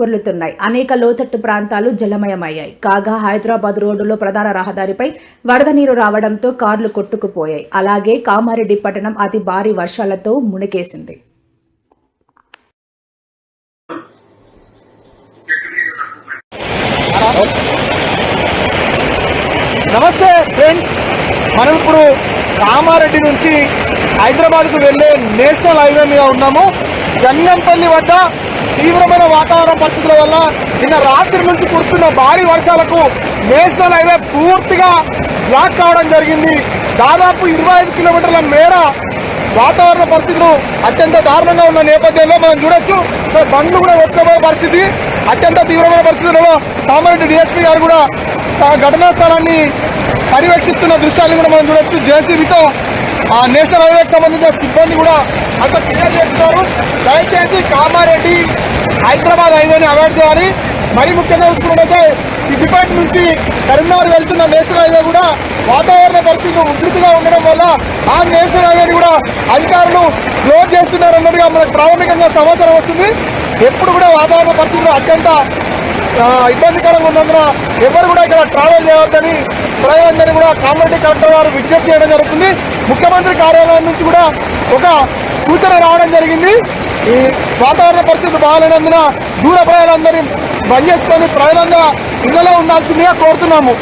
పొర్లుతున్నాయి. అనేక లోతట్టు ప్రాంతాలు జలమయమయ్యాయి. కాగా హైదరాబాద్ రోడ్డులో ప్రధాన రహదారిపై వరద నీరు రావడంతో కార్లు కొట్టుకుపోయాయి. అలాగే కామారెడ్డి పట్టణం అతి భారీ వర్షాలతో మునికేసింది నమస్తే ఫ్రెండ్స్. మనం ఇప్పుడు కామారెడ్డి నుంచి హైదరాబాద్కు వెళ్ళే నేషనల్ హైవే మీద ఉన్నాము. జంగంపల్లి వద్ద తీవ్రమైన వాతావరణ పరిస్థితుల వల్ల నిన్న రాత్రి నుంచి కురుస్తున్న భారీ వర్షాలకు నేషనల్ హైవే పూర్తిగా బ్లాక్ కావడం జరిగింది. దాదాపు ఇరవై ఐదు కిలోమీటర్ల మేర వాతావరణ పరిస్థితులు అత్యంత దారుణంగా ఉన్న నేపథ్యంలో మనం చూడొచ్చు. బండ్లు కూడా వచ్చబోయే పరిస్థితి అత్యంత తీవ్రమైన పరిస్థితులలో కామారెడ్డి డిఎస్పీ గారు కూడా ఘటనా స్థలాన్ని పర్యవేక్షిస్తున్న దృశ్యాన్ని కూడా మనం చూడొచ్చు. జేసీబీతో ఆ నేషనల్ హైవేకి సంబంధించిన సిబ్బంది కూడా అక్కడ ఫిర్యాదు చేస్తున్నారు. దయచేసి కామారెడ్డి హైదరాబాద్ హైవేని అవాయిడ్ చేయాలి. మరి ముఖ్యంగా చూసుకున్నట్లయితే సిద్దిపేట నుంచి కరీంనగర్ వెళ్తున్న నేషనల్ హైవే కూడా వాతావరణ పరిస్థితులు ఉధృతిగా ఉండడం వల్ల ఆ నేషనల్ హైవేని కూడా అధికారులు క్లోజ్ చేస్తున్నారన్నట్టుగా మనకు ప్రాథమికంగా సమాచారం వస్తుంది. ఎప్పుడు కూడా వాతావరణ పరిస్థితులు అత్యంత ఇబ్బందికరంగా ఉన్నందున ఎవరు కూడా ఇక్కడ ట్రావెల్ చేయవద్దని ప్రజలందరినీ కూడా కామారెడ్డి కలెక్టర్ గారు విజ్ఞప్తి చేయడం జరుగుతుంది. ముఖ్యమంత్రి కార్యాలయం నుంచి కూడా ఒక సూచన రావడం జరిగింది. ఈ వాతావరణ పరిస్థితి బాగాలేనందున దూర ప్రజలందరినీ బంద్ చేసుకొని ప్రజలందరూ ఇళ్ళలో ఉండాల్సిందిగా కోరుతున్నాము.